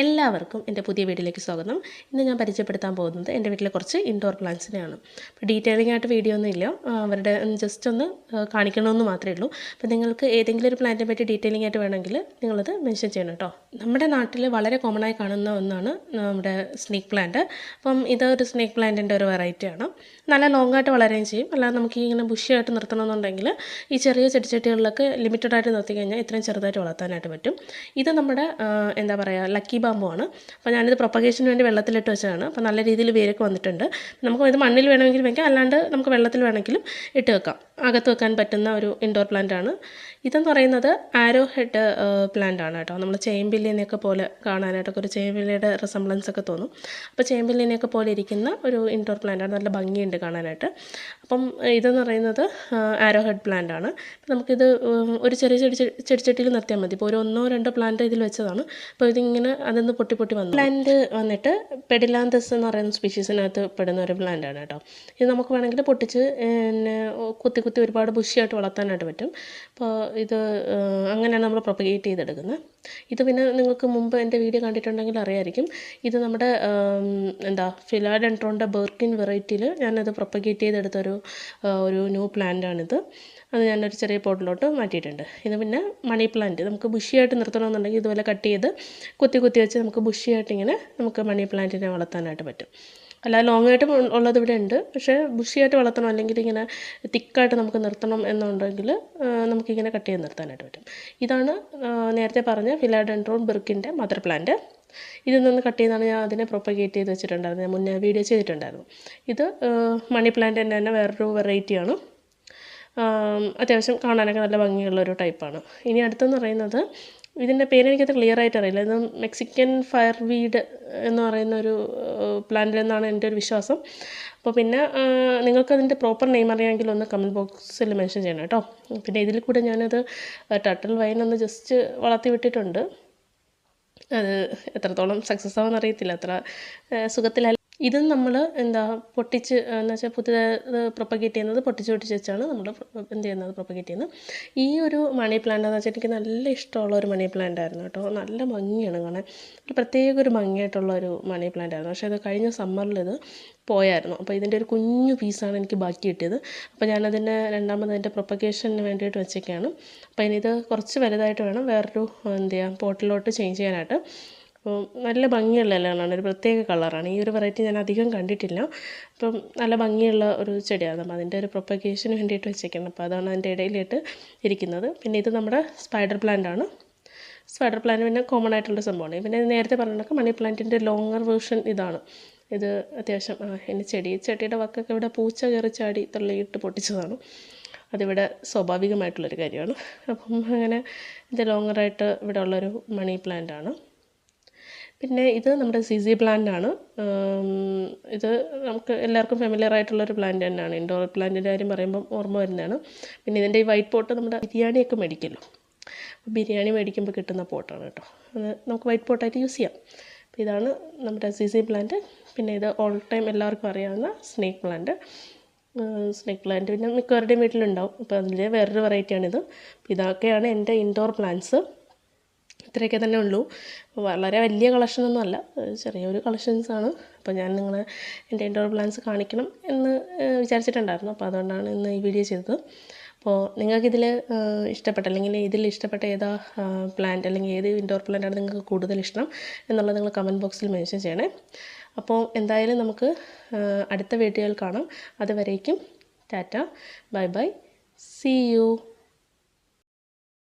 എല്ലാവർക്കും എന്റെ പുതിയ വീഡിയോയിലേക്ക് സ്വാഗതം. ഇന്ന് ഞാൻ പരിചയപ്പെടുത്താൻ പോകുന്നത് എന്റെ വീട്ടിലെ കുറച്ച് ഇൻഡോർ പ്ലാന്റ്സിനെയാണ് അപ്പോൾ ഡീറ്റെയിലിംഗ് ആയിട്ട് വീഡിയോ ഒന്നും ഇല്ല. അവരുടെ ജസ്റ്റ് ഒന്ന് കാണിക്കണമെന്ന് മാത്രമേ ഉള്ളൂ. അപ്പോൾ നിങ്ങൾക്ക് ഏതെങ്കിലും ഒരു പ്ലാന്റിനെ പറ്റി ഡീറ്റെയിലിംഗ് ആയിട്ട് വേണമെങ്കിൽ നിങ്ങളത് മെൻഷൻ ചെയ്യണം കേട്ടോ നമ്മുടെ നാട്ടിൽ വളരെ കോമൺ ആയി കാണുന്ന ഒന്നാണ് നമ്മുടെ സ്നേക്ക് പ്ലാന്റ് അപ്പം ഇതൊരു സ്നേക്ക് പ്ലാന്റിന്റെ ഒരു വെറൈറ്റിയാണ് നല്ല ലോങ് ആയിട്ട് വളരുകയും ചെയ്യും. അല്ലാതെ നമുക്ക് ഇങ്ങനെ ബുഷിയായിട്ട് നിർത്തണമെന്നുണ്ടെങ്കിൽ ഈ ചെറിയ ചെടിച്ചട്ടികളിലൊക്കെ ലിമിറ്റഡ് ആയിട്ട് നിർത്തി കഴിഞ്ഞാൽ ഇത്രയും ചെറുതായിട്ട് വളർത്താനായിട്ട് പറ്റും. ഇത് നമ്മുടെ എന്താ പറയുക ലക്കി ബാമ്പു ആണ് അപ്പോൾ ഞാനിത് പ്രൊപ്പഗേഷന് വേണ്ടി വെള്ളത്തിലിട്ട് വെച്ചതാണ്. അപ്പോൾ നല്ല രീതിയിൽ വേരൊക്കെ വന്നിട്ടുണ്ട്. നമുക്ക് ഇത് മണ്ണിൽ വേണമെങ്കിലും വെക്കാം. അല്ലാണ്ട് നമുക്ക് വെള്ളത്തിൽ വേണമെങ്കിലും ഇട്ട് വെക്കാം. അകത്ത് വെക്കാൻ പറ്റുന്ന ഒരു ഇൻഡോർ പ്ലാന്റ് ആണ്. ഇതെന്ന് പറയുന്നത് ആരോ ഹെഡ് പ്ലാന്റ് ആണ് കേട്ടോ. നമ്മൾ ചേമ്പില്ലിനെയൊക്കെ പോലെ കാണാനായിട്ടൊക്കെ ഒരു ചേമ്പില്ലിയുടെ റിസംബ്ലൻസ് ഒക്കെ തോന്നും. അപ്പോൾ ചേമ്പില്ലിനെയൊക്കെ പോലെ ഇരിക്കുന്ന ഒരു ഇൻഡോർ പ്ലാന്റ് ആണ്. നല്ല ഭംഗിയുണ്ട് കാണാനായിട്ട്. അപ്പം ഇതെന്ന് പറയുന്നത് ആരോ ഹെഡ് പ്ലാന്റ് ആണ്. നമുക്കിത് ഒരു ചെറിയ ചെടി ചെടിച്ചട്ടിയിൽ നിർത്തിയാൽ മതി. ഇപ്പോൾ ഒരു ഒന്നോ രണ്ടോ പ്ലാന്റ് ഇതിൽ വെച്ചതാണ്. അപ്പോൾ ഇതിങ്ങനെ അതൊന്ന് പൊട്ടി പൊട്ടി വന്നു. പ്ലാന്റ് വന്നിട്ട് പെഡിലാന്തസ് എന്ന് പറയുന്ന സ്പീഷീസിനകത്ത് പെടുന്ന ഒരു പ്ലാന്റ് ആണ് കേട്ടോ. ഇത് നമുക്ക് വേണമെങ്കിൽ പൊട്ടിച്ച് പിന്നെ കുത്തി കുത്തി ഒരുപാട് ബുഷിയായിട്ട് വളർത്താനായിട്ട് പറ്റും. അപ്പോൾ ഇത് അങ്ങനെയാണ് നമ്മൾ പ്രൊപ്പഗേറ്റ് ചെയ്തെടുക്കുന്നത്. ഇത് പിന്നെ നിങ്ങൾക്ക് മുമ്പ് എന്റെ വീഡിയോ കണ്ടിട്ടുണ്ടെങ്കിൽ അറിയായിരിക്കും. ഇത് നമ്മുടെ എന്താ ഫിലാഡെൻട്രോണിന്റെ ബെർക്കിൻ വെറൈറ്റിയിൽ ഞാനത് പ്രൊപ്പഗേറ്റ് ചെയ്തെടുത്തൊരു ഒരു ന്യൂ പ്ലാന്റാണിത്. അത് ഞാനൊരു ചെറിയ പോട്ടിലോട്ട് മാറ്റിയിട്ടുണ്ട്. ഇത് പിന്നെ മണി പ്ലാന്റ്. നമുക്ക് ബുഷിയായിട്ട് നിർത്തണമെന്നുണ്ടെങ്കിൽ ഇതുപോലെ കട്ട് ചെയ്ത് കുത്തി കുത്തി വെച്ച് നമുക്ക് ബുഷിയായിട്ട് ഇങ്ങനെ നമുക്ക് മണി പ്ലാന്റിനെ വളർത്താനായിട്ട് പറ്റും. അല്ലാതെ ലോങ്ങ് ആയിട്ട് ഉള്ളത് ഇവിടെ ഉണ്ട്. പക്ഷേ ബുഷിയായിട്ട് വളർത്തണം അല്ലെങ്കിൽ ഇങ്ങനെ തിക്കായിട്ട് നമുക്ക് നിർത്തണം എന്നുണ്ടെങ്കിൽ നമുക്കിങ്ങനെ കട്ട് ചെയ്ത് നിർത്താനായിട്ട് പറ്റും. ഇതാണ് നേരത്തെ പറഞ്ഞ ഫിലാഡെൻഡ്രോൺ ബിർക്കിന്റെ മദർ പ്ലാന്റ് ഇതിൽ നിന്ന് കട്ട് ചെയ്താണ് ഞാൻ അതിനെ പ്രൊപ്പഗേറ്റ് ചെയ്ത് വെച്ചിട്ടുണ്ടായിരുന്നു ഞാൻ മുന്നേ വീഡിയോ ചെയ്തിട്ടുണ്ടായിരുന്നു. ഇത് മണി പ്ലാന്റിന്റെ തന്നെ വേറൊരു വെറൈറ്റിയാണ് അത്യാവശ്യം കാണാനൊക്കെ നല്ല ഭംഗിയുള്ള ഒരു ടൈപ്പാണ് ഇനി അടുത്തെന്ന് പറയുന്നത് ഇതിന്റെ പേരെനിക്കത്ര ആയിട്ട് അറിയില്ല ഇത് മെക്സിക്കൻ ഫയർ വീഡ് എന്ന് പറയുന്ന ഒരു പ്ലാന്റിൽ നിന്നാണ് എന്റെ ഒരു വിശ്വാസം. അപ്പോൾ പിന്നെ നിങ്ങൾക്ക് അതിന്റെ പ്രോപ്പർ നെയിം അറിയാമെങ്കിൽ ഒന്ന് കമന്റ് ബോക്സിൽ മെൻഷൻ ചെയ്യണം കേട്ടോ. പിന്നെ ഇതിൽ കൂടെ ഞാനത് ടട്ടൽ വൈൻ ഒന്ന് ജസ്റ്റ് വളർത്തി വിട്ടിട്ടുണ്ട്. അത് എത്രത്തോളം സക്സസ് ആവുമെന്ന് അറിയത്തില്ല. അത്ര സുഖത്തിലല്ല ഇത് നമ്മൾ എന്താ പൊട്ടിച്ച് എന്ന് വെച്ചാൽ പുതിയ പ്രൊപ്പഗേറ്റ് ചെയ്യുന്നത് പൊട്ടിച്ച് പൊട്ടിച്ച് വെച്ചാണ് നമ്മൾ എന്ത് ചെയ്യുന്നത് പ്രൊപ്പഗേറ്റ് ചെയ്യുന്നത്. ഈ ഒരു മണി പ്ലാന്റ് എന്ന് വെച്ചാൽ എനിക്ക് നല്ല ഇഷ്ടമുള്ള ഒരു മണി പ്ലാന്റ് ആയിരുന്നു കേട്ടോ. നല്ല ഭംഗിയാണ് കാണാൻ. ഒരു പ്രത്യേക ഒരു ഭംഗിയായിട്ടുള്ള ഒരു മണി പ്ലാന്റ് ആയിരുന്നു. പക്ഷേ അത് കഴിഞ്ഞ സമ്മറിൽ ഇത് പോയായിരുന്നു. അപ്പോൾ ഇതിന്റെ ഒരു കുഞ്ഞു പീസാണ് എനിക്ക് ബാക്കി കിട്ടിയത്. അപ്പോൾ ഞാനതിന്റെ രണ്ടാമത് അതിന്റെ പ്രൊപ്പഗേഷന് വേണ്ടിയിട്ട് വെച്ചൊക്കെയാണ് അപ്പോൾ ഇനി ഇത് കുറച്ച് വലുതായിട്ട് വേണം വേറൊരു എന്ത് ചെയ്യുക പോട്ടിലോട്ട് ചേഞ്ച് ചെയ്യാനായിട്ട്. അപ്പോൾ നല്ല ഭംഗിയുള്ള ഇലകളാണ്. ഒരു പ്രത്യേക കളറാണ്. ഈ ഒരു വെറൈറ്റി ഞാൻ അധികം കണ്ടിട്ടില്ല. അപ്പം നല്ല ഭംഗിയുള്ള ഒരു ചെടിയാണ്. അപ്പം അതിന്റെ ഒരു പ്രൊപ്പഗേഷന് വേണ്ടിയിട്ട് വെച്ചേക്കുന്നത് അപ്പോൾ അതാണ് അതിന്റെ ഇടയിലിട്ട് ഇരിക്കുന്നത്. പിന്നെ ഇത് നമ്മുടെ സ്പൈഡർ പ്ലാന്റ് ആണ്. സ്പൈഡർ പ്ലാന്റ് പിന്നെ കോമൺ ആയിട്ടുള്ള സംഭവമാണ്. പിന്നെ നേരത്തെ പറഞ്ഞിട്ട് മണി പ്ലാന്റിന്റെ ലോങ്ങർ വേർഷൻ ഇതാണ്. ഇത് അത്യാവശ്യം എന്റെ ചെടി ചെടിയുടെ വക്കൊക്കെ ഇവിടെ പൂച്ച കയറി ചാടി തള്ളിയിട്ട് പൊട്ടിച്ചതാണ്. അതിവിടെ സ്വാഭാവികമായിട്ടുള്ളൊരു കാര്യമാണ്. അപ്പം അങ്ങനെ ഇത് ലോങ്ങറായിട്ട് ഇവിടെ ഉള്ളൊരു മണി പ്ലാന്റ് ആണ് പിന്നെ ഇത് നമ്മുടെ സി പ്ലാന്റ് ആണ്. ഇത് നമുക്ക് എല്ലാവർക്കും ഫെമിലിയർ ആയിട്ടുള്ളൊരു പ്ലാന്റ് തന്നെയാണ്. ഇൻഡോർ പ്ലാന്റിന്റെ കാര്യം പറയുമ്പം ഓർമ്മ വരുന്നതാണ്. പിന്നെ ഇതിന്റെ ഈ വൈറ്റ് പോട്ട് നമ്മുടെ ബിരിയാണിയൊക്കെ മേടിക്കല്ലോ ബിരിയാണി മേടിക്കുമ്പോൾ കിട്ടുന്ന പോട്ടാണ് കേട്ടോ. അത് നമുക്ക് വൈറ്റ് പോട്ടായിട്ട് യൂസ് ചെയ്യാം. അപ്പോൾ ഇതാണ് നമ്മുടെ സി സി പ്ലാന്റ് പിന്നെ ഇത് ഓൾ ടൈം എല്ലാവർക്കും അറിയാവുന്ന സ്നേക്ക് പ്ലാന്റ് സ്നേക്ക് പ്ലാന്റ് പിന്നെ മിക്കവരുടെയും വീട്ടിലുണ്ടാവും. അപ്പോൾ അതിന്റെ വേറൊരു വെറൈറ്റിയാണിത് ഇതൊക്കെയാണ് എന്റെ ഇൻഡോർ പ്ലാന്റ്സ് ഇത്രയൊക്കെ തന്നെ ഉള്ളൂ. വളരെ വലിയ കളക്ഷനൊന്നും അല്ല. ചെറിയൊരു കളക്ഷൻസാണ് അപ്പോൾ ഞാൻ നിങ്ങളെ എന്റെ ഇൻഡോർ പ്ലാന്റ്സ് കാണിക്കണം എന്ന് വിചാരിച്ചിട്ടുണ്ടായിരുന്നു. അപ്പോൾ അതുകൊണ്ടാണ് ഇന്ന് ഈ വീഡിയോ ചെയ്തത്. അപ്പോൾ നിങ്ങൾക്കിതിൽ ഇഷ്ടപ്പെട്ട അല്ലെങ്കിൽ ഇതിൽ ഇഷ്ടപ്പെട്ട ഏതാ പ്ലാന്റ് അല്ലെങ്കിൽ ഏത് ഇൻഡോർ പ്ലാന്റാണ് നിങ്ങൾക്ക് കൂടുതൽ ഇഷ്ടം എന്നുള്ളത് നിങ്ങൾ കമന്റ് ബോക്സിൽ മെൻഷൻ ചെയ്യണേ. അപ്പോൾ എന്തായാലും നമുക്ക് അടുത്ത വീഡിയോയിൽ കാണാം. അതുവരേക്കും tata. Bye bye. See you